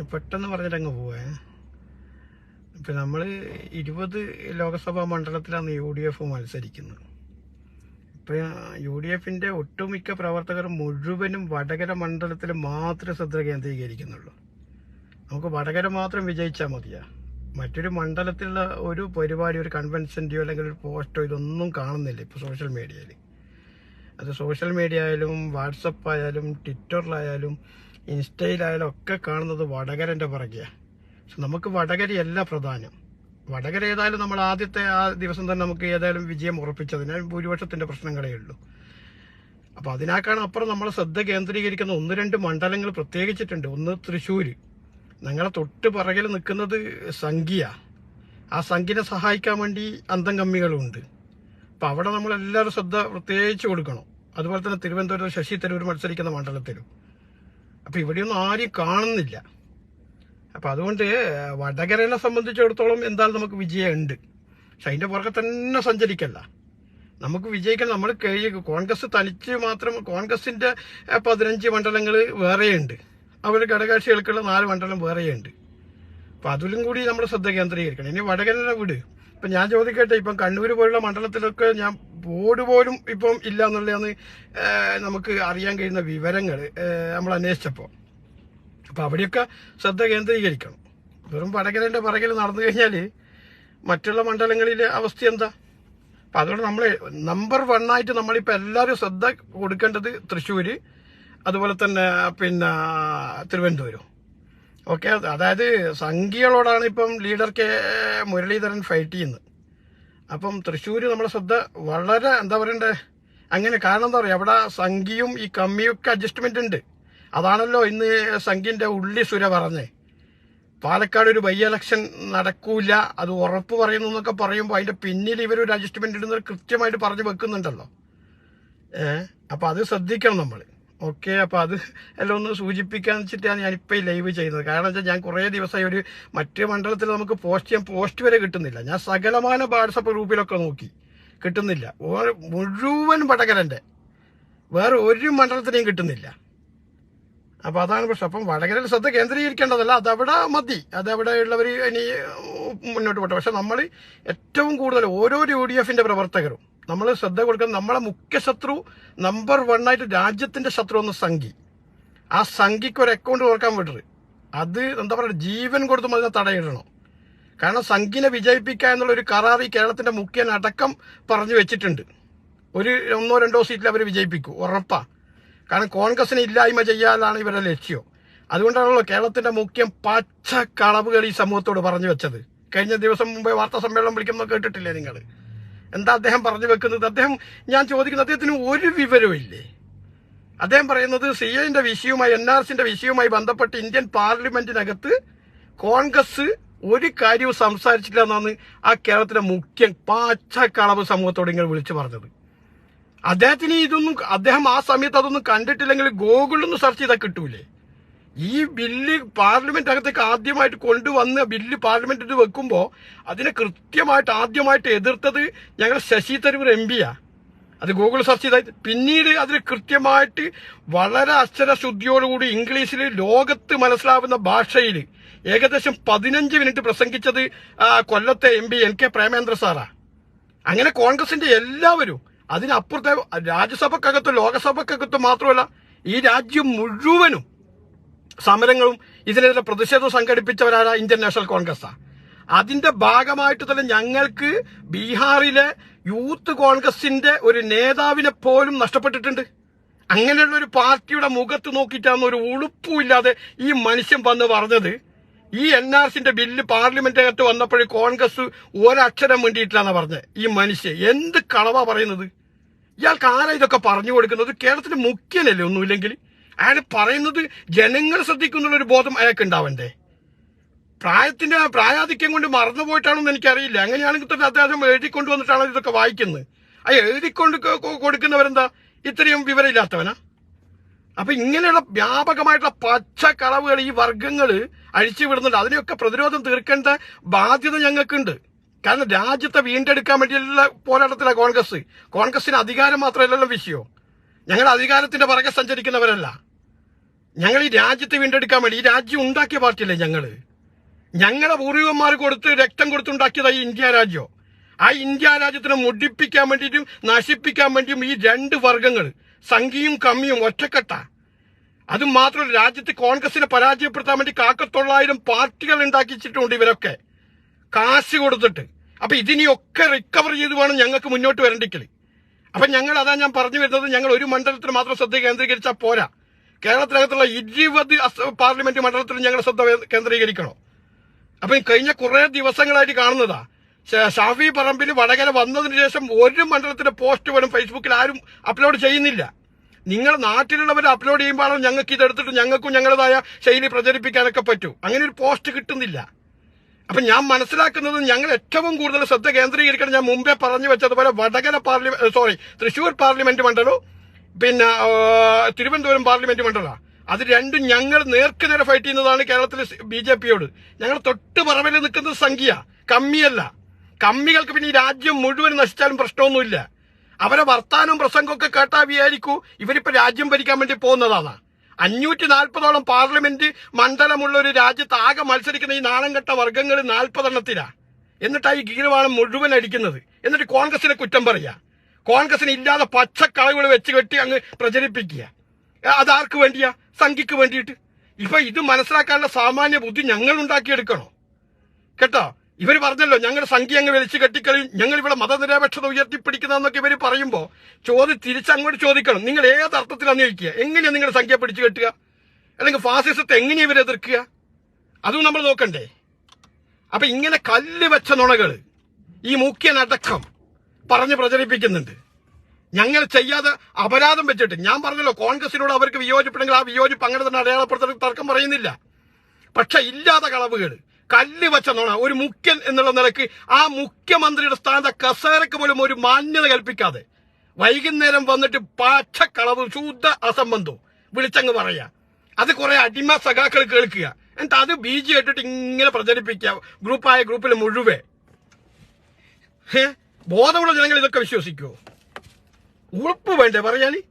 പെട്ടെന്ന് പറഞ്ഞിട്ടങ്ങ് പോവേ. ഇപ്പം നമ്മൾ ഇരുപത് ലോക്സഭാ മണ്ഡലത്തിലാണ് യു ഡി എഫ് മത്സരിക്കുന്നത്. ഇപ്പം യു ഡി എഫിന്റെ ഒട്ടുമിക്ക പ്രവർത്തകർ മുഴുവനും വടകര മണ്ഡലത്തിൽ മാത്രമേ ശ്രദ്ധ കേന്ദ്രീകരിക്കുന്നുള്ളൂ. നമുക്ക് വടകര മാത്രം വിജയിച്ചാൽ മതിയാ. മറ്റൊരു മണ്ഡലത്തിലുള്ള ഒരു പരിപാടി ഒരു കൺവെൻഷന്റെയോ അല്ലെങ്കിൽ ഒരു പോസ്റ്റോ ഇതൊന്നും കാണുന്നില്ല ഇപ്പോൾ സോഷ്യൽ മീഡിയയിൽ അത് സോഷ്യൽ മീഡിയ ആയാലും വാട്സപ്പ് ആയാലും ട്വിറ്ററിലായാലും ഇൻസ്റ്റയിലായാലും ഒക്കെ കാണുന്നത് വടകരന്റെ പുറകെയാണ് പക്ഷെ നമുക്ക് വടകരയല്ല പ്രധാനം. വടകര ഏതായാലും നമ്മൾ ആദ്യത്തെ ആ ദിവസം തന്നെ നമുക്ക് ഏതായാലും വിജയം ഉറപ്പിച്ചതിന് ഭൂരിപക്ഷത്തിന്റെ പ്രശ്നങ്ങളേ ഉള്ളൂ. അപ്പോൾ അതിനേക്കാണ് അപ്പുറം നമ്മൾ ശ്രദ്ധ കേന്ദ്രീകരിക്കുന്ന ഒന്ന് രണ്ട് മണ്ഡലങ്ങൾ പ്രത്യേകിച്ചിട്ടുണ്ട്. ഒന്ന് തൃശ്ശൂർ ഞങ്ങളെ തൊട്ട് പിറകിൽ നിൽക്കുന്നത് സംഖ്യ. ആ സംഖ്യനെ സഹായിക്കാൻ വേണ്ടി അന്തം കമ്മികളുണ്ട്. അപ്പം അവിടെ നമ്മൾ എല്ലാവരും ശ്രദ്ധ പ്രത്യേകിച്ച് കൊടുക്കണം. അതുപോലെ തന്നെ തിരുവനന്തപുരം ശശി തരൂർ മത്സരിക്കുന്ന മണ്ഡലത്തിലും. അപ്പൊ ഇവിടെയൊന്നും ആരും കാണുന്നില്ല. അപ്പൊ അതുകൊണ്ട് വടകരനെ സംബന്ധിച്ചിടത്തോളം എന്തായാലും നമുക്ക് വിജയമുണ്ട്. പക്ഷെ അതിന്റെ പുറകെ തന്നെ സഞ്ചരിക്കല്ല നമുക്ക് വിജയിക്കാൻ നമ്മൾ കഴിയും കോൺഗ്രസ് തനിച്ച് മാത്രം കോൺഗ്രസിന്റെ ഏഹ്, പതിനഞ്ച് മണ്ഡലങ്ങൾ വേറെയുണ്ട്. അവർ ഘടകകക്ഷികൾക്കുള്ള നാല് മണ്ഡലം വേറെയുണ്ട്. അപ്പൊ അതിലും കൂടി നമ്മൾ ശ്രദ്ധ കേന്ദ്രീകരിക്കണം. ഇനി വടകരനെ വിട്. ഇപ്പൊ ഞാൻ ചോദിക്കട്ടെ ഇപ്പം കണ്ണൂർ പോലുള്ള മണ്ഡലത്തിലൊക്കെ ഞാൻ ബോർഡ് പോലും ഇപ്പം ഇല്ല എന്നുള്ളതാണ് നമുക്ക് അറിയാൻ കഴിയുന്ന വിവരങ്ങൾ നമ്മൾ അന്വേഷിച്ചപ്പോൾ. അപ്പോൾ അവിടെയൊക്കെ ശ്രദ്ധ കേന്ദ്രീകരിക്കണം. വെറും വടകരന്റെ പിറകിൽ നടന്നു കഴിഞ്ഞാൽ മറ്റുള്ള മണ്ഡലങ്ങളിലെ അവസ്ഥ എന്താ? അപ്പം അതുകൊണ്ട് നമ്മൾ നമ്പർ വൺ ആയിട്ട് നമ്മളിപ്പോ എല്ലാവരും ശ്രദ്ധ കൊടുക്കേണ്ടത് തൃശ്ശൂര് അതുപോലെ തന്നെ പിന്നെ തിരുവനന്തപുരം. ഓക്കെ അതായത് സംഖ്യകളോടാണ് ഇപ്പം ലീഡർ കെ മുരളീധരൻ ഫൈറ്റ് ചെയ്യുന്നത്. അപ്പം തൃശ്ശൂർ നമ്മുടെ ശ്രദ്ധ വളരെ എന്താ പറയണ്ടേ? അങ്ങനെ കാരണം എന്താ പറയുക അവിടെ സംഖ്യയും ഈ കമ്മിയും ഒക്കെ അഡ്ജസ്റ്റ്മെന്റ് ഉണ്ട്. അതാണല്ലോ ഇന്ന് സംഖ്യന്റെ ഉള്ളി സുര പറഞ്ഞേ. പാലക്കാട് ഒരു ബൈ എലക്ഷൻ നടക്കൂല അത് ഉറപ്പ് പറയുന്നു എന്നൊക്കെ പറയുമ്പോൾ അതിന്റെ പിന്നിൽ ഇവർ ഒരു അഡ്ജസ്റ്റ്മെന്റ് ഇടുന്നത് കൃത്യമായിട്ട് പറഞ്ഞു വെക്കുന്നുണ്ടല്ലോ. ഏഹ് അപ്പൊ അത് ശ്രദ്ധിക്കണം നമ്മൾ ഓക്കെ അപ്പൊ അത് എല്ലാം ഒന്ന് സൂചിപ്പിക്കാൻ വെച്ചിട്ടാണ് ഞാനിപ്പോ ഈ ലൈവ് ചെയ്യുന്നത്. കാരണം വെച്ചാൽ ഞാൻ കുറേ ദിവസമായി ഒരു മറ്റു മണ്ഡലത്തിൽ നമുക്ക് പോസ്റ്റ് ചെയ്യാൻ പോസ്റ്റ് വരെ കിട്ടുന്നില്ല. ഞാൻ സകലമാന വാട്സപ്പ് ഗ്രൂപ്പിലൊക്കെ നോക്കി. കിട്ടുന്നില്ല. മുഴുവൻ വടകരന്റെ. വേറെ ഒരു മണ്ഡലത്തിനെയും കിട്ടുന്നില്ല. അപ്പൊ അതാണ് പ്രശ്നം. അപ്പം വടകരയിൽ ശ്രദ്ധ കേന്ദ്രീകരിക്കേണ്ടതല്ല. അതവിടെ മതി. അതവിടെ ഉള്ളവർ ഇനി മുന്നോട്ട് പോട്ടെ. പക്ഷെ നമ്മൾ ഏറ്റവും കൂടുതൽ ഓരോ യു ഡി പ്രവർത്തകരും നമ്മൾ ശ്രദ്ധ കൊടുക്കണം നമ്മളെ മുഖ്യ ശത്രു നമ്പർ വൺ ആയിട്ട് രാജ്യത്തിന്റെ ശത്രു എന്ന സംഘി. ആ സംഘിക്ക് ഒരു അക്കൗണ്ട് തുറക്കാൻ വിടരുത് അത് എന്താ പറയുക ജീവൻ കൊടുത്തും അതിനെ തടയിടണം. കാരണം സംഘിനെ വിജയിപ്പിക്കുക എന്നുള്ള ഒരു കരാറി കേരളത്തിന്റെ മുഖ്യൻ അടക്കം പറഞ്ഞു വെച്ചിട്ടുണ്ട്. ഒരു ഒന്നോ രണ്ടോ സീറ്റിൽ അവർ വിജയിപ്പിക്കൂ. ഉറപ്പാ. കാരണം കോൺഗ്രസിനെ ഇല്ലായ്മ ചെയ്യാനാണ് ഇവരുടെ ലക്ഷ്യം. അതുകൊണ്ടാണല്ലോ കേരളത്തിന്റെ മുഖ്യം പച്ച കളവുകൾ ഈ സമൂഹത്തോട് പറഞ്ഞു വെച്ചത്. കഴിഞ്ഞ ദിവസം മുമ്പേ വാർത്താ സമ്മേളനം വിളിക്കുമ്പോൾ കേട്ടിട്ടില്ലേ നിങ്ങൾ എന്താ അദ്ദേഹം പറഞ്ഞു വെക്കുന്നത്? അദ്ദേഹം ഞാൻ ചോദിക്കുന്നത് അദ്ദേഹത്തിന് ഒരു വിവരവും ഇല്ലേ അദ്ദേഹം പറയുന്നത് സി എന്റെ വിഷയവുമായി എൻ ആർ സിന്റെ വിഷയവുമായി ബന്ധപ്പെട്ട് ഇന്ത്യൻ പാർലമെന്റിനകത്ത് കോൺഗ്രസ് ഒരു കാര്യവും സംസാരിച്ചില്ല എന്നാണ് ആ കേരളത്തിലെ മുഖ്യ പാച്ചക്കളവ് സമൂഹത്തോട് ഇങ്ങനെ വിളിച്ചു പറഞ്ഞത്. അദ്ദേഹത്തിന് ഇതൊന്നും അദ്ദേഹം ആ സമയത്ത് അതൊന്നും കണ്ടിട്ടില്ലെങ്കിൽ ഗൂഗിളിൽ ഒന്ന് സെർച്ച് ചെയ്താൽ കിട്ടൂലേ? ഈ ബില്ല് പാർലമെന്റ് അകത്തേക്ക് ആദ്യമായിട്ട് കൊണ്ടുവന്ന് ബില്ല് പാർലമെന്റിൽ വെക്കുമ്പോൾ അതിനെ കൃത്യമായിട്ട് ആദ്യമായിട്ട് എതിർത്തത് ഞങ്ങൾ ശശി തരൂർ എം പിയാ. അത് ഗൂഗിൾ സെർച്ച് ചെയ്താൽ പിന്നീട് അതിൽ കൃത്യമായിട്ട് വളരെ അക്ഷരശുദ്ധിയോടുകൂടി ഇംഗ്ലീഷിൽ ലോകത്ത് മനസ്സിലാവുന്ന ഭാഷയിൽ ഏകദേശം പതിനഞ്ച് മിനിറ്റ് പ്രസംഗിച്ചത് കൊല്ലത്തെ M P N K Premendra Sarah. അങ്ങനെ കോൺഗ്രസിന്റെ എല്ലാവരും അതിനപ്പുറത്തെ രാജ്യസഭക്കകത്തും ലോകസഭക്കകത്തും മാത്രമല്ല ഈ രാജ്യം മുഴുവനും സമരങ്ങളും ഇതിനെതിരെ പ്രതിഷേധം സംഘടിപ്പിച്ചവരാണ് ഇന്ത്യൻ നാഷണൽ കോൺഗ്രസ് അതിന്റെ ഭാഗമായിട്ട് തന്നെ ഞങ്ങൾക്ക് ബീഹാറിലെ യൂത്ത് കോൺഗ്രസിന്റെ ഒരു നേതാവിനെ പോലും നഷ്ടപ്പെട്ടിട്ടുണ്ട്. അങ്ങനെയുള്ള ഒരു പാർട്ടിയുടെ മുഖത്ത് നോക്കിയിട്ടാണ് ഒരു ഉളുപ്പുമില്ലാതെ ഈ മനുഷ്യൻ വന്ന് പറഞ്ഞത്. ഈ എൻ ആർ സിന്റെ ബില്ല് പാർലമെന്റിനകത്ത് വന്നപ്പോഴും കോൺഗ്രസ് ഒരക്ഷരം വേണ്ടിയിട്ടില്ലാന്നാ പറഞ്ഞത് ഈ മനുഷ്യൻ എന്ത് കളവാ പറയുന്നത്? ഇയാൾക്ക് ആരാ ഇതൊക്കെ പറഞ്ഞു കൊടുക്കുന്നത്? കേരളത്തിന്റെ മുഖ്യനല്ലേ ഒന്നുമില്ലെങ്കിൽ? അയാൾ പറയുന്നത് ജനങ്ങൾ ശ്രദ്ധിക്കുന്നുള്ള ഒരു ബോധം അയാൾക്ക് ഉണ്ടാവണ്ടേ? പ്രായത്തിന്റെ പ്രായാധിക്യം കൊണ്ട് മറന്നുപോയിട്ടാണെന്ന് എനിക്കറിയില്ല. അങ്ങനെയാണെങ്കിൽ തന്നെ അദ്ദേഹം എഴുതിക്കൊണ്ട് വന്നിട്ടാണ് ഇതൊക്കെ വായിക്കുന്നത്. ആ എഴുതിക്കൊണ്ട് കൊടുക്കുന്നവരെന്താ? ഇത്രയും വിവരമില്ലാത്തവനാ? അപ്പൊ ഇങ്ങനെയുള്ള വ്യാപകമായിട്ടുള്ള പച്ച കളവുകൾ ഈ വർഗങ്ങൾ അഴിച്ചു വിടുന്നുണ്ട്. അതിനെയൊക്കെ പ്രതിരോധം തീർക്കേണ്ട ബാധ്യത ഞങ്ങൾക്കുണ്ട്. കാരണം രാജ്യത്തെ വീണ്ടെടുക്കാൻ വേണ്ടിയുള്ള പോരാട്ടത്തിലാണ് കോൺഗ്രസ്. കോൺഗ്രസിന് അധികാരം മാത്രമല്ലല്ലോ വിഷയം. ഞങ്ങൾ അധികാരത്തിന്റെ പുറകെ സഞ്ചരിക്കുന്നവരല്ല. ഞങ്ങൾ ഈ രാജ്യത്തെ വീണ്ടെടുക്കാൻ വേണ്ടി ഈ രാജ്യം ഉണ്ടാക്കിയ പാർട്ടിയല്ലേ ഞങ്ങൾ? ഞങ്ങളെ പൂർവികന്മാർ കൊടുത്ത് രക്തം കൊടുത്തുണ്ടാക്കിയതായി ഇന്ത്യ രാജ്യം. ആ ഇന്ത്യ രാജ്യത്തിനെ മുടിപ്പിക്കാൻ വേണ്ടിയിട്ടും നശിപ്പിക്കാൻ വേണ്ടിയും ഈ രണ്ട് വർഗങ്ങൾ സംഖ്യയും കമ്മിയും ഒറ്റക്കെട്ട. അത് മാത്രമല്ല രാജ്യത്ത് കോൺഗ്രസിനെ പരാജയപ്പെടുത്താൻ വേണ്ടി കാക്കത്തൊള്ളായിരം പാർട്ടികൾ ഉണ്ടാക്കിച്ചിട്ടുണ്ട് ഇവരൊക്കെ. കാശ് കൊടുത്തിട്ട്. അപ്പൊ ഇതിനെയൊക്കെ റിക്കവർ ചെയ്ത് വേണം ഞങ്ങൾക്ക് മുന്നോട്ട് വരണ്ടിക്കൽ അപ്പൊ ഞങ്ങൾ അതാ ഞാൻ പറഞ്ഞു വരുന്നത് ഞങ്ങൾ ഒരു മണ്ഡലത്തിൽ മാത്രം ശ്രദ്ധ കേന്ദ്രീകരിച്ചാൽ പോരാ. കേരളത്തിനകത്തുള്ള ഇരുപത് പാർലമെന്റ് മണ്ഡലത്തിൽ ഞങ്ങൾ ശ്രദ്ധ കേന്ദ്രീകരിക്കണോ. അപ്പൊ കഴിഞ്ഞ കുറെ ദിവസങ്ങളായിട്ട് കാണുന്നതാ. ഷാഫി പറമ്പിൽ വടകര വന്നതിന് ശേഷം ഒരു മണ്ഡലത്തിന്റെ പോസ്റ്റ് പോലും ഫേസ്ബുക്കിൽ ആരും അപ്ലോഡ് ചെയ്യുന്നില്ല. നിങ്ങൾ നാട്ടിലുള്ളവർ അപ്ലോഡ് ചെയ്യുമ്പോഴാണ് ഞങ്ങൾക്ക് ഇതെടുത്തിട്ട് ഞങ്ങൾക്കും ഞങ്ങളുടേതായ ശൈലി പ്രചരിപ്പിക്കാനൊക്കെ പറ്റൂ. അങ്ങനെ ഒരു പോസ്റ്റ് കിട്ടുന്നില്ല. അപ്പൊ ഞാൻ മനസ്സിലാക്കുന്നത് ഞങ്ങൾ ഏറ്റവും കൂടുതൽ ശ്രദ്ധ കേന്ദ്രീകരിക്കണം. ഞാൻ മുമ്പേ പറഞ്ഞു വെച്ചതുപോലെ Vadakara parliament sorry Thrissur parliament മണ്ഡലവും പിന്നെ തിരുവനന്തപുരം പാർലമെന്റ് മണ്ഡലം. അത് രണ്ടും ഞങ്ങൾ നേർക്ക് നേരെ ഫൈറ്റ് ചെയ്യുന്നതാണ് കേരളത്തിലെ ബി ജെ പിയോട്. ഞങ്ങൾ തൊട്ട് പറമ്പിൽ നിൽക്കുന്നത് സംഖ്യ കമ്മിയല്ല. കമ്മികൾക്ക് പിന്നെ ഈ രാജ്യം മുഴുവൻ നശിച്ചാലും പ്രശ്നമൊന്നുമില്ല. അവരെ വർത്താനവും പ്രസംഗമൊക്കെ കേട്ടാ വിചാരിക്കൂ ഇവരിപ്പോ രാജ്യം ഭരിക്കാൻ വേണ്ടി പോകുന്നതാണ്. അഞ്ഞൂറ്റി നാൽപ്പതോളം പാർലമെന്റ് മണ്ഡലമുള്ള ഒരു രാജ്യത്ത് ആകെ മത്സരിക്കുന്ന ഈ നാണംകെട്ട വർഗങ്ങൾ നാൽപ്പതെണ്ണത്തിലാ. എന്നിട്ടാ ഈ ഗീരവാണം മുഴുവൻ അടിക്കുന്നത്. എന്നിട്ട് കോൺഗ്രസിനെ കുറ്റം പറയാ. കോൺഗ്രസിന് ഇല്ലാതെ പച്ചക്കളവുകൾ വെച്ച് കെട്ടി അങ്ങ് പ്രചരിപ്പിക്കുക. അതാർക്ക് വേണ്ടിയാ? സംഖ്യക്ക് വേണ്ടിയിട്ട്. ഇപ്പൊ ഇത് മനസ്സിലാക്കാനുള്ള സാമാന്യ ബുദ്ധി ഞങ്ങൾ ഉണ്ടാക്കിയെടുക്കണോ? കേട്ടോ? ഇവർ പറഞ്ഞല്ലോ ഞങ്ങൾ സംഖ്യ അങ്ങ് വലിച്ചു കെട്ടിക്കളയും ഞങ്ങൾ ഇവിടെ മതനിരപേക്ഷത ഉയർത്തിപ്പിടിക്കുന്നതെന്നൊക്കെ ഇവർ പറയുമ്പോൾ ചോദ്യം തിരിച്ചങ്ങോട്ട് ചോദിക്കണം. നിങ്ങൾ ഏത് അർത്ഥത്തിലാണ് ചോദിക്കുക എങ്ങനെയാണ് നിങ്ങളുടെ സംഖ്യ പിടിച്ചു കെട്ടുക? അല്ലെങ്കിൽ ഫാസിസത്തെ എങ്ങനെയാ ഇവർ എതിർക്കുക? അതും നമ്മൾ നോക്കണ്ടേ? അപ്പൊ ഇങ്ങനെ കല്ല് വെച്ച നുണകൾ ഈ മുഖ്യനടക്കം പറഞ്ഞ് പ്രചരിപ്പിക്കുന്നുണ്ട്. ഞങ്ങൾ ചെയ്യാതെ അപരാധം വെച്ചിട്ട് ഞാൻ പറഞ്ഞല്ലോ കോൺഗ്രസിനോട് അവർക്ക് വിയോജിപ്പുണ്ടെങ്കിൽ ആ വിയോജിപ്പ് അങ്ങനെ തന്നെ അടയാളപ്പെടുത്തി തർക്കം പറയുന്നില്ല. പക്ഷെ ഇല്ലാത്ത കളവുകൾ കല്ല് വെച്ച നോണ ഒരു മുഖ്യൻ എന്നുള്ള നിലയ്ക്ക് ആ മുഖ്യമന്ത്രിയുടെ സ്ഥാനത്തെ കസേരക്ക് പോലും ഒരു മാന്യത കൽപ്പിക്കാതെ വൈകുന്നേരം വന്നിട്ട് പാച്ചക്കളവ് ശുദ്ധ അസംബന്ധവും വിളിച്ചങ്ങ് പറയാ. അത് കുറെ അടിമ സഖാക്കൾ കേൾക്കുക. എന്നിട്ട് അത് ബി ജി ഇട്ടിട്ട് ഇങ്ങനെ പ്രചരിപ്പിക്കുക. ഗ്രൂപ്പായ ഗ്രൂപ്പിൽ മുഴുവേ ഹേ? ബോധമുള്ള ജനങ്ങൾ ഇതൊക്കെ വിശ്വസിക്കുമോ ഉറപ്പ് വേണ്ടേ പറയാൻ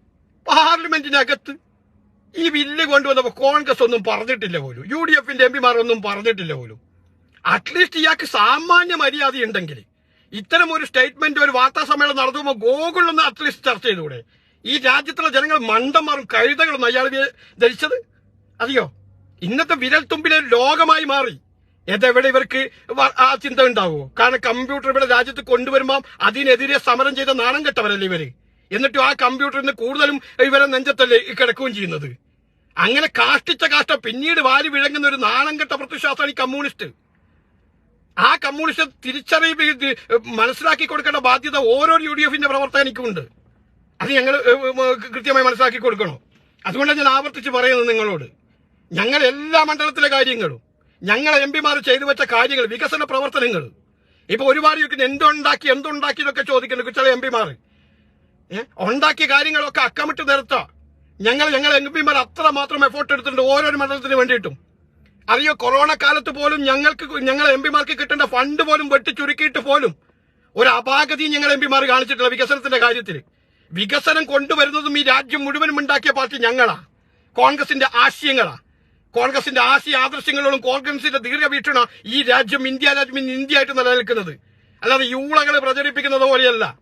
പാർലമെന്റിനകത്ത് ഈ ബില്ല് കൊണ്ടുവന്നപ്പോ കോൺഗ്രസ് ഒന്നും പറഞ്ഞിട്ടില്ല പോലും. യു ഡി എഫിന്റെ എം പിമാർ ഒന്നും പറഞ്ഞിട്ടില്ല പോലും. അറ്റ്ലീസ്റ്റ് ഇയാൾക്ക് സാമാന്യ മര്യാദ ഉണ്ടെങ്കിൽ. ഇത്തരം ഒരു സ്റ്റേറ്റ്മെന്റ് ഒരു വാർത്താ സമ്മേളനം നടത്തുമ്പോൾ ഗോകുളൊന്ന് അറ്റ്ലീസ്റ്റ് ചർച്ച ചെയ്തുകൂടെ? ഈ രാജ്യത്തുള്ള ജനങ്ങൾ മണ്ടന്മാരും കഴുതകളൊന്നും അയാൾ ധരിച്ചത്? അറിയോ ഇന്നത്തെ വിരൽ തുമ്പിലെ ലോകമായി മാറി. ഏതെവിടെ ഇവർക്ക് ആ ചിന്ത ഉണ്ടാവുമോ കാരണം കമ്പ്യൂട്ടർ ഇവിടെ രാജ്യത്ത് കൊണ്ടുവരുമ്പോൾ അതിനെതിരെ സമരം ചെയ്ത നാണം കെട്ടവരല്ലേ ഇവർ? എന്നിട്ടും ആ കമ്പ്യൂട്ടറിന് കൂടുതലും ഇവരെ നെഞ്ചത്തല്ലേ കിടക്കുകയും ചെയ്യുന്നത്? അങ്ങനെ കാഷ്ടിച്ച കാഷ്ട പിന്നീട് വാരി വിഴങ്ങുന്ന ഒരു നാണം കെട്ട പ്രത്യശാസ്ത്രമാണ് ഈ കമ്മ്യൂണിസ്റ്റ്. ആ കമ്മ്യൂണിസ്റ്റ് തിരിച്ചറിവ് ഇത് മനസ്സിലാക്കി കൊടുക്കേണ്ട ബാധ്യത ഓരോ യു ഡി എഫിന്റെ പ്രവർത്തകനിക്കുണ്ട് അത് ഞങ്ങൾ കൃത്യമായി മനസ്സിലാക്കി കൊടുക്കണം? അതുകൊണ്ടാണ് ഞാൻ ആവർത്തിച്ച് പറയുന്നത് നിങ്ങളോട്. ഞങ്ങൾ എല്ലാ മണ്ഡലത്തിലെ കാര്യങ്ങളും ഞങ്ങൾ എം പിമാർ ചെയ്തു വെച്ച കാര്യങ്ങൾ വികസന പ്രവർത്തനങ്ങൾ. ഇപ്പൊ ഒരുപാട് ചോദിക്കുന്നു എന്തുണ്ടാക്കി എന്തുണ്ടാക്കി എന്നൊക്കെ ചോദിക്കുന്നു ചില എം പിമാർ. ഉണ്ടാക്കിയ കാര്യങ്ങളൊക്കെ അക്കമിട്ട് നിരത്താ ഞങ്ങൾ ഞങ്ങൾ എം പിമാർ അത്ര മാത്രം എഫോർട്ട് എടുത്തിട്ടുണ്ട് ഓരോരു മണ്ഡലത്തിന് വേണ്ടിയിട്ടും. അറിയോ? കൊറോണ കാലത്ത് പോലും ഞങ്ങൾക്ക് ഞങ്ങൾ എം പിമാർക്ക് കിട്ടേണ്ട ഫണ്ട് പോലും വെട്ടിച്ചുരുക്കിയിട്ട് പോലും ഒരു അപാകതയും ഞങ്ങൾ എം പിമാർ കാണിച്ചിട്ടില്ല വികസനത്തിന്റെ കാര്യത്തിൽ. വികസനം കൊണ്ടുവരുന്നതും ഈ രാജ്യം മുഴുവനും ഉണ്ടാക്കിയ പാർട്ടി ഞങ്ങളാ. കോൺഗ്രസിന്റെ ആശയങ്ങളാ. കോൺഗ്രസിന്റെ ആശയ ആദർശങ്ങളോടും കോൺഗ്രസിന്റെ ദീർഘവീക്ഷണ ഈ രാജ്യം ഇന്ത്യ രാജ്യം ഇന്ന് ഇന്ത്യയായിട്ട് നിലനിൽക്കുന്നത്. അല്ലാതെ യൂളകളെ പ്രചരിപ്പിക്കുന്നത് പോലെയല്ല.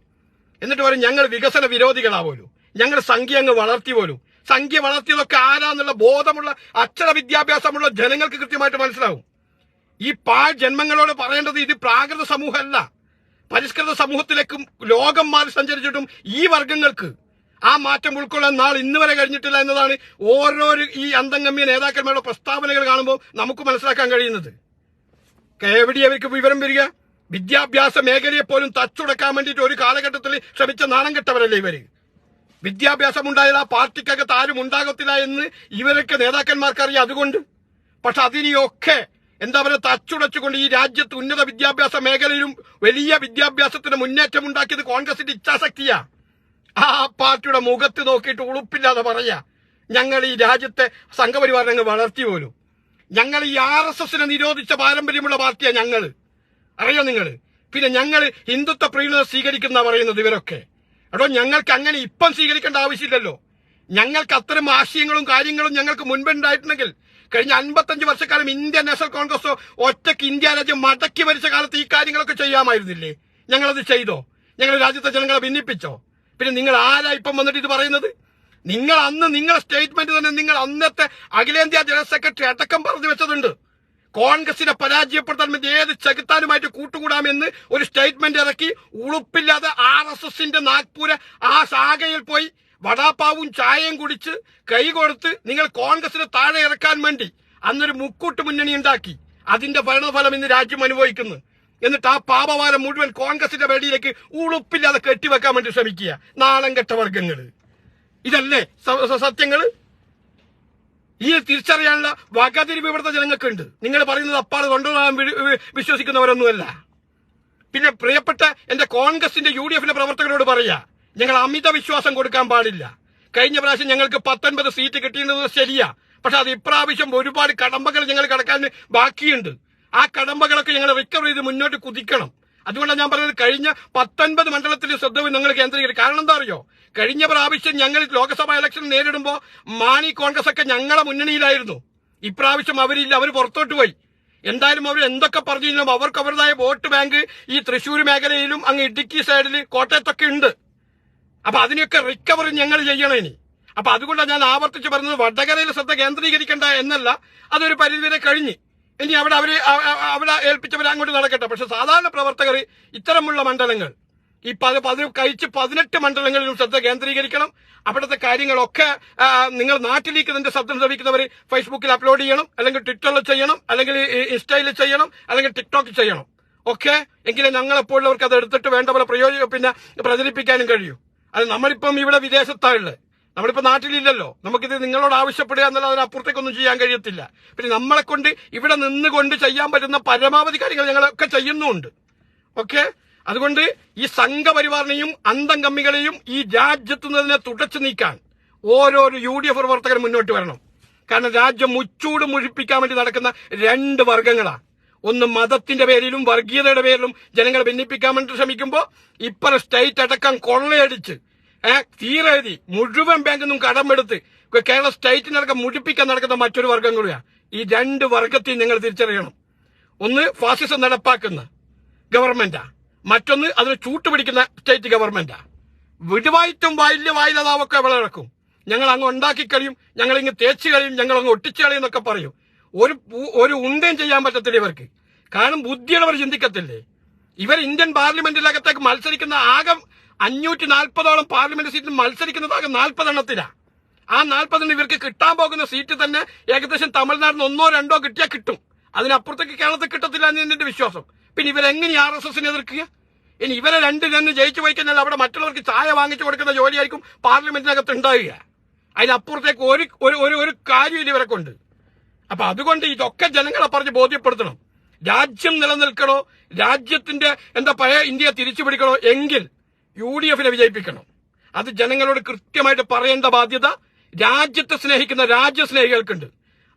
എന്നിട്ട് പറയും ഞങ്ങൾ വികസന വിരോധികളാ ഞങ്ങൾ സംഖ്യ അങ്ങ് വളർത്തി പോലും സംഖ്യ വളർത്തിയതൊക്കെ ആരാന്നുള്ള ബോധമുള്ള അക്ഷര വിദ്യാഭ്യാസമുള്ള ജനങ്ങൾക്ക് കൃത്യമായിട്ട് മനസ്സിലാവും. ഈ പാ ജന്മങ്ങളോട് പറയേണ്ടത് ഇത് പ്രാകൃത സമൂഹമല്ല. പരിഷ്കൃത സമൂഹത്തിലേക്കും ലോകം മാറി സഞ്ചരിച്ചിട്ടും ഈ വർഗങ്ങൾക്ക് ആ മാറ്റം ഉൾക്കൊള്ളാൻ നാൾ ഇന്ന് വരെ കഴിഞ്ഞിട്ടില്ല എന്നതാണ് ഓരോ ഈ അന്തംഗമ്യ നേതാക്കന്മാരുടെ പ്രസ്താവനകൾ കാണുമ്പോൾ നമുക്ക് മനസ്സിലാക്കാൻ കഴിയുന്നത്. എവിടെ അവർക്ക് വിവരം വരിക. വിദ്യാഭ്യാസ മേഖലയെ പോലും തച്ചുടക്കാൻ വേണ്ടിയിട്ട് ഒരു കാലഘട്ടത്തിൽ ശ്രമിച്ച നാണം കെട്ടവരല്ലേ ഇവർ? വിദ്യാഭ്യാസം ഉണ്ടായാൽ ആ പാർട്ടിക്കകത്ത് ആരും ഉണ്ടാകത്തില്ല എന്ന് ഇവരൊക്കെ നേതാക്കന്മാർക്ക് അറിയാം അതുകൊണ്ട്. പക്ഷെ അതിനെയൊക്കെ എന്താ പറയുക തച്ചുടച്ചുകൊണ്ട് ഈ രാജ്യത്ത് ഉന്നത വിദ്യാഭ്യാസ മേഖലയിലും വലിയ വിദ്യാഭ്യാസത്തിന് മുന്നേറ്റം ഉണ്ടാക്കിയത് കോൺഗ്രസിന്റെ ഇച്ഛാശക്തിയാ. ആ പാർട്ടിയുടെ മുഖത്ത് നോക്കിയിട്ട് ഉളുപ്പില്ലാതെ പറയാ. ഞങ്ങൾ ഈ രാജ്യത്തെ സംഘപരിവാരങ്ങൾ വളർത്തി പോലും. ഞങ്ങൾ ഈ ആർ എസ് എസിനെ നിരോധിച്ച പാരമ്പര്യമുള്ള പാർട്ടിയാ ഞങ്ങൾ. അറിയോ നിങ്ങൾ? പിന്നെ ഞങ്ങൾ ഹിന്ദുത്വ പ്രീണത സ്വീകരിക്കുന്ന പറയുന്നത് ഇവരൊക്കെ. എടോ ഞങ്ങൾക്ക് അങ്ങനെ ഇപ്പം സ്വീകരിക്കേണ്ട ആവശ്യമില്ലല്ലോ. ഞങ്ങൾക്ക് അത്തരം ആശയങ്ങളും കാര്യങ്ങളും ഞങ്ങൾക്ക് മുൻപുണ്ടായിട്ടുണ്ടെങ്കിൽ കഴിഞ്ഞ അൻപത്തഞ്ച് വർഷക്കാലം ഇന്ത്യൻ നാഷണൽ കോൺഗ്രസ് ഒറ്റയ്ക്ക് ഇന്ത്യ രാജ്യം മടക്കി ഭരിച്ച കാലത്ത് ഈ കാര്യങ്ങളൊക്കെ ചെയ്യാമായിരുന്നില്ലേ? ഞങ്ങളത് ചെയ്തോ? ഞങ്ങൾ രാജ്യത്തെ ജനങ്ങളെ ഭിന്നിപ്പിച്ചോ? പിന്നെ നിങ്ങൾ ആരാ ഇപ്പം വന്നിട്ട് ഇത് പറയുന്നത്? നിങ്ങൾ അന്ന് നിങ്ങളുടെ സ്റ്റേറ്റ്മെന്റ് തന്നെ നിങ്ങൾ അന്നത്തെ അഖിലേന്ത്യാ ജനറൽ സെക്രട്ടറി അടക്കം പറഞ്ഞു വെച്ചതുണ്ട്. കോൺഗ്രസിനെ പരാജയപ്പെടുത്താൻ വേണ്ടി ഏത് ചെകുത്താനുമായിട്ട് കൂട്ടുകൂടാമെന്ന് ഒരു സ്റ്റേറ്റ്മെന്റ് ഇറക്കി ഉളുപ്പില്ലാതെ ആർ എസ് എസിന്റെ നാഗ്പൂര് ആ ശാഖയിൽ പോയി വടാപ്പാവും ചായയും കുടിച്ച് കൈ കൊടുത്ത് നിങ്ങൾ കോൺഗ്രസിനെ താഴെ ഇറക്കാൻ വേണ്ടി അന്നൊരു മുക്കൂട്ട് മുന്നണി ഉണ്ടാക്കി. അതിന്റെ ഭരണഫലം ഇന്ന് രാജ്യം അനുഭവിക്കുന്നു. എന്നിട്ട് ആ പാപവാരം മുഴുവൻ കോൺഗ്രസിന്റെ വേടിയിലേക്ക് ഉളുപ്പില്ലാതെ കെട്ടിവെക്കാൻ വേണ്ടി ശ്രമിക്കുക. നാളം കെട്ട വർഗങ്ങൾ ഇതല്ലേ സത്യങ്ങൾ ഈ തിരിച്ചറിയാനുള്ള വകതിരിവ് ഇവിടുത്തെ ജനങ്ങൾക്കുണ്ട്. നിങ്ങൾ പറയുന്നത് അപ്പാട് കൊണ്ടുപോകാൻ വിശ്വസിക്കുന്നവരൊന്നുമല്ല. പിന്നെ പ്രിയപ്പെട്ട എന്റെ കോൺഗ്രസിന്റെ യു ഡി എഫിന്റെ പ്രവർത്തകരോട് പറയാ ഞങ്ങൾ അമിത വിശ്വാസം കൊടുക്കാൻ പാടില്ല. കഴിഞ്ഞ പ്രാവശ്യം ഞങ്ങൾക്ക് പത്തൊൻപത് സീറ്റ് കിട്ടിയിരുന്നത് ശരിയാ. പക്ഷെ അത് ഇപ്രാവശ്യം ഒരുപാട് കടമ്പകൾ ഞങ്ങൾ കടക്കാൻ ബാക്കിയുണ്ട്. ആ കടമ്പകളൊക്കെ ഞങ്ങൾ റിക്കവർ ചെയ്ത് മുന്നോട്ട് കുതിക്കണം. അതുകൊണ്ടാണ് ഞാൻ പറഞ്ഞത് കഴിഞ്ഞ പത്തൊൻപത് മണ്ഡലത്തിൽ ശ്രദ്ധ നിങ്ങൾ കേന്ദ്രീകരിക്കും. കാരണം എന്താ അറിയോ? കഴിഞ്ഞ പ്രാവശ്യം ഞങ്ങൾ ലോക്സഭാ ഇലക്ഷൻ നേരിടുമ്പോൾ മാണി കോൺഗ്രസ് ഒക്കെ ഞങ്ങളെ മുന്നണിയിലായിരുന്നു. ഇപ്രാവശ്യം അവരില്ല അവർ പുറത്തോട്ട് പോയി. എന്തായാലും അവർ എന്തൊക്കെ പറഞ്ഞു കഴിഞ്ഞാലും അവർക്ക് അവരുടേതായ വോട്ട് ബാങ്ക് ഈ തൃശ്ശൂർ മേഖലയിലും അങ്ങ് ഇടുക്കി സൈഡിൽ കോട്ടയത്തൊക്കെ ഉണ്ട്. അപ്പൊ അതിനെയൊക്കെ റിക്കവർ ഞങ്ങൾ ചെയ്യണം ഇനി. അപ്പൊ അതുകൊണ്ടാണ് ഞാൻ ആവർത്തിച്ച് പറഞ്ഞത് വടകരയിൽ ശ്രദ്ധ കേന്ദ്രീകരിക്കേണ്ട എന്നല്ല അതൊരു പരിധിവരെ കഴിഞ്ഞ്. ഇനി അവിടെ അവർ അവിടെ ഏൽപ്പിച്ചവർ അങ്ങോട്ട് നടക്കട്ടെ. പക്ഷെ സാധാരണ പ്രവർത്തകർ ഇത്തരമുള്ള മണ്ഡലങ്ങൾ ഈ പതി കഴിച്ച് പതിനെട്ട് മണ്ഡലങ്ങളിലും ശ്രദ്ധ കേന്ദ്രീകരിക്കണം. അവിടുത്തെ കാര്യങ്ങളൊക്കെ നിങ്ങൾ നാട്ടിലേക്ക് ഇതിന്റെ ശബ്ദം ശ്രമിക്കുന്നവർ ഫേസ്ബുക്കിൽ അപ്ലോഡ് ചെയ്യണം അല്ലെങ്കിൽ ട്വിറ്ററിൽ ചെയ്യണം അല്ലെങ്കിൽ ഇൻസ്റ്റയിൽ ചെയ്യണം അല്ലെങ്കിൽ ടിക്ടോക്കിൽ ചെയ്യണം. ഓക്കെ? എങ്കിലും ഞങ്ങളെപ്പോഴുള്ളവർക്ക് അത് എടുത്തിട്ട് വേണ്ട പോലെ പ്രയോജനം പിന്നെ പ്രചരിപ്പിക്കാനും കഴിയൂ. അത് നമ്മളിപ്പം ഇവിടെ വിദേശത്താണുള്ളത് നമ്മളിപ്പോ നാട്ടിലില്ലല്ലോ. നമുക്കിത് നിങ്ങളോട് ആവശ്യപ്പെടുക എന്നല്ല അതിനപ്പുറത്തേക്കൊന്നും ചെയ്യാൻ കഴിയത്തില്ല. പിന്നെ നമ്മളെ കൊണ്ട് ഇവിടെ നിന്നുകൊണ്ട് ചെയ്യാൻ പറ്റുന്ന പരമാവധി കാര്യങ്ങൾ ഞങ്ങളൊക്കെ ചെയ്യുന്നുണ്ട്. ഓക്കെ? അതുകൊണ്ട് ഈ സംഘപരിവാറിനെയും അന്തം കമ്മികളെയും ഈ രാജ്യത്തു നിന്നതിനെ തുടച്ചു നീക്കാൻ ഓരോരോ യു ഡി എഫ് പ്രവർത്തകർ മുന്നോട്ട് വരണം. കാരണം രാജ്യം മുച്ചൂട് മുഴിപ്പിക്കാൻ വേണ്ടി നടക്കുന്ന രണ്ട് വർഗങ്ങളാണ് ഒന്ന് മതത്തിന്റെ പേരിലും വർഗീയതയുടെ പേരിലും ജനങ്ങളെ ഭിന്നിപ്പിക്കാൻ വേണ്ടി ശ്രമിക്കുമ്പോൾ ഇപ്പറ സ്റ്റേറ്റ് അടക്കം കൊള്ളയടിച്ച് തീരെഴുതി മുഴുവൻ ബാങ്കിൽ നിന്നും കടമെടുത്ത് കേരള സ്റ്റേറ്റിനടക്കം മുഴിപ്പിക്കാൻ നടക്കുന്ന മറ്റൊരു വർഗം കൂടിയാണ് ഈ രണ്ട് വർഗത്തെയും നിങ്ങൾ തിരിച്ചറിയണം. ഒന്ന് ഫാസിസം നടപ്പാക്കുന്ന ഗവൺമെന്റാ. മറ്റൊന്ന് അതിന് ചൂട്ടുപിടിക്കുന്ന സ്റ്റേറ്റ് ഗവൺമെന്റാ. വിടുവായിട്ടും വായില്ല വായിലതാവൊക്കെ നടക്കും ഞങ്ങൾ അങ്ങ് ഉണ്ടാക്കി കഴിയും ഞങ്ങൾ ഇങ്ങ് തേച്ച് കഴിയും ഞങ്ങൾ അങ്ങ് ഒട്ടിച്ച് കളിയും എന്നൊക്കെ പറയും. ഒരു ഒരു ഉണ്ടേം ചെയ്യാൻ പറ്റത്തില്ല ഇവർക്ക്. കാരണം ബുദ്ധിയുള്ളവർ ചിന്തിക്കത്തില്ലേ? ഇവർ ഇന്ത്യൻ പാർലമെന്റിനകത്തേക്ക് മത്സരിക്കുന്ന ആകെ അഞ്ഞൂറ്റി നാൽപ്പതോളം പാർലമെന്റ് സീറ്റിൽ മത്സരിക്കുന്നതാകെ നാൽപ്പതെണ്ണത്തിലാണ് നാൽപ്പതെണ്ണത്തിലാ ആ നാൽപ്പതെണ്ണം ഇവർക്ക് കിട്ടാൻ പോകുന്ന സീറ്റ് തന്നെ ഏകദേശം തമിഴ്നാടിന് ഒന്നോ രണ്ടോ കിട്ടിയാൽ കിട്ടും. അതിനപ്പുറത്തേക്ക് കേരളത്തിൽ കിട്ടത്തില്ല എന്ന് എന്റെ വിശ്വാസം. പിന്നെ ഇവരെങ്ങനെ ആർ എസ് എസിനെ എതിർക്കുക? ഇനി ഇവരെ രണ്ട് ജയിച്ചു കഴിഞ്ഞാൽ അവിടെ മറ്റുള്ളവർക്ക് ചായ വാങ്ങിച്ചു കൊടുക്കുന്ന ജോലിയായിരിക്കും പാർലമെന്റിനകത്ത് ഉണ്ടാവുക. അതിനപ്പുറത്തേക്ക് ഒരു ഒരു ഒരു ഒരു കാര്യമില്ല ഇവരെ കൊണ്ട്. അപ്പൊ അതുകൊണ്ട് ഇതൊക്കെ ജനങ്ങളെ പറഞ്ഞ് ബോധ്യപ്പെടുത്തണം. രാജ്യം നിലനിൽക്കണോ? രാജ്യത്തിന്റെ എന്താ പഴയ ഇന്ത്യ തിരിച്ചു പിടിക്കണോ എങ്കിൽ യു ഡി എഫിനെ വിജയിപ്പിക്കണം. അത് ജനങ്ങളോട് കൃത്യമായിട്ട് പറയേണ്ട ബാധ്യത രാജ്യത്തെ സ്നേഹിക്കുന്ന രാജ്യസ്നേഹികൾക്കുണ്ട്.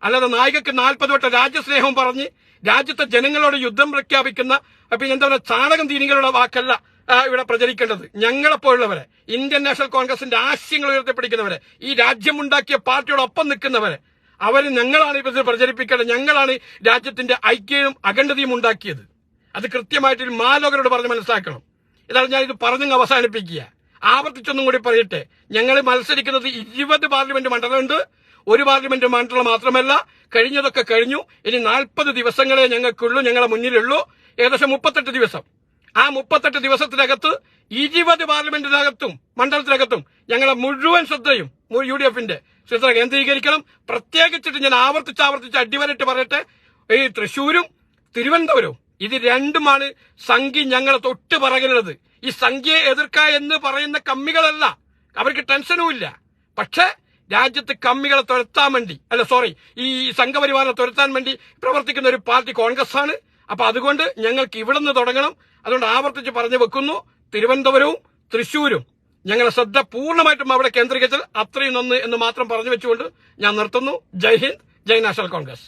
അല്ലാതെ നായികക്ക് നാൽപ്പത് വട്ടം രാജ്യസ്നേഹം പറഞ്ഞ് രാജ്യത്തെ ജനങ്ങളോട് യുദ്ധം പ്രഖ്യാപിക്കുന്ന പിന്നെ എന്താ പറയുക ചാണകം തീനികളുടെ വാക്കല്ല ഇവിടെ പ്രചരിക്കേണ്ടത്. ഞങ്ങളെപ്പോലുള്ളവരെ ഇന്ത്യൻ നാഷണൽ കോൺഗ്രസിന്റെ ആശയങ്ങൾ ഉയർത്തിപ്പിടിക്കുന്നവരെ ഈ രാജ്യമുണ്ടാക്കിയ പാർട്ടിയോടൊപ്പം നിൽക്കുന്നവരെ അവർ ഞങ്ങളാണ് ഇത് പ്രചരിപ്പിക്കേണ്ടത്. ഞങ്ങളാണ് രാജ്യത്തിന്റെ ഐക്യവും അഖണ്ഡതയും ഉണ്ടാക്കിയത്. അത് കൃത്യമായിട്ട് മാലോകരോട് പറഞ്ഞ് മനസ്സിലാക്കണം. ഇതാണ് ഞാൻ ഇത് പറഞ്ഞങ്ങ് അവസാനിപ്പിക്കുക. ആവർത്തിച്ചൊന്നും കൂടി പറയട്ടെ. ഞങ്ങൾ മത്സരിക്കുന്നത് ഇരുപത് പാർലമെന്റ് മണ്ഡലമുണ്ട്. ഒരു പാർലമെന്റ് മണ്ഡലം മാത്രമല്ല കഴിഞ്ഞതൊക്കെ കഴിഞ്ഞു. ഇനി നാൽപ്പത് ദിവസങ്ങളെ ഞങ്ങൾക്കുള്ളൂ ഞങ്ങളെ മുന്നിലുള്ളൂ. ഏകദേശം മുപ്പത്തെട്ട് ദിവസം. ആ മുപ്പത്തെട്ട് ദിവസത്തിനകത്ത് ഇരുപത് പാർലമെന്റിനകത്തും മണ്ഡലത്തിനകത്തും ഞങ്ങളെ മുഴുവൻ ശ്രദ്ധയും യു ഡി എഫിന്റെ ശ്രദ്ധ കേന്ദ്രീകരിക്കണം. പ്രത്യേകിച്ചിട്ട് ഞാൻ ആവർത്തിച്ച് ആവർത്തിച്ച് അടിവരട്ട് പറയട്ടെ. ഈ തൃശൂരും തിരുവനന്തപുരവും ഇത് രണ്ടുമാണ് സംഖ്യ ഞങ്ങളെ തൊട്ട് പറകലുള്ളത് ഈ സംഖ്യയെ എതിർക്ക എന്ന് പറയുന്ന കമ്മികളല്ല. അവർക്ക് ടെൻഷനുമില്ല പക്ഷെ രാജ്യത്ത് കമ്മികളെ തുരത്താൻ വേണ്ടി അല്ല സോറി ഈ സംഘപരിവാറിനെ തുരത്താൻ വേണ്ടി പ്രവർത്തിക്കുന്ന ഒരു പാർട്ടി കോൺഗ്രസ് ആണ് അപ്പൊ അതുകൊണ്ട് ഞങ്ങൾക്ക് ഇവിടെ നിന്ന് തുടങ്ങണം. അതുകൊണ്ട് ആവർത്തിച്ച് പറഞ്ഞു വെക്കുന്നു തിരുവനന്തപുരവും തൃശൂരും ഞങ്ങളുടെ ശ്രദ്ധ പൂർണമായിട്ടും അവിടെ കേന്ദ്രീകരിച്ചാൽ അത്രയും നന്ന് എന്ന് മാത്രം പറഞ്ഞു വെച്ചുകൊണ്ട് ഞാൻ നിർത്തുന്നു. ജയ് ഹിന്ദ് ജയ് നാഷണൽ കോൺഗ്രസ്.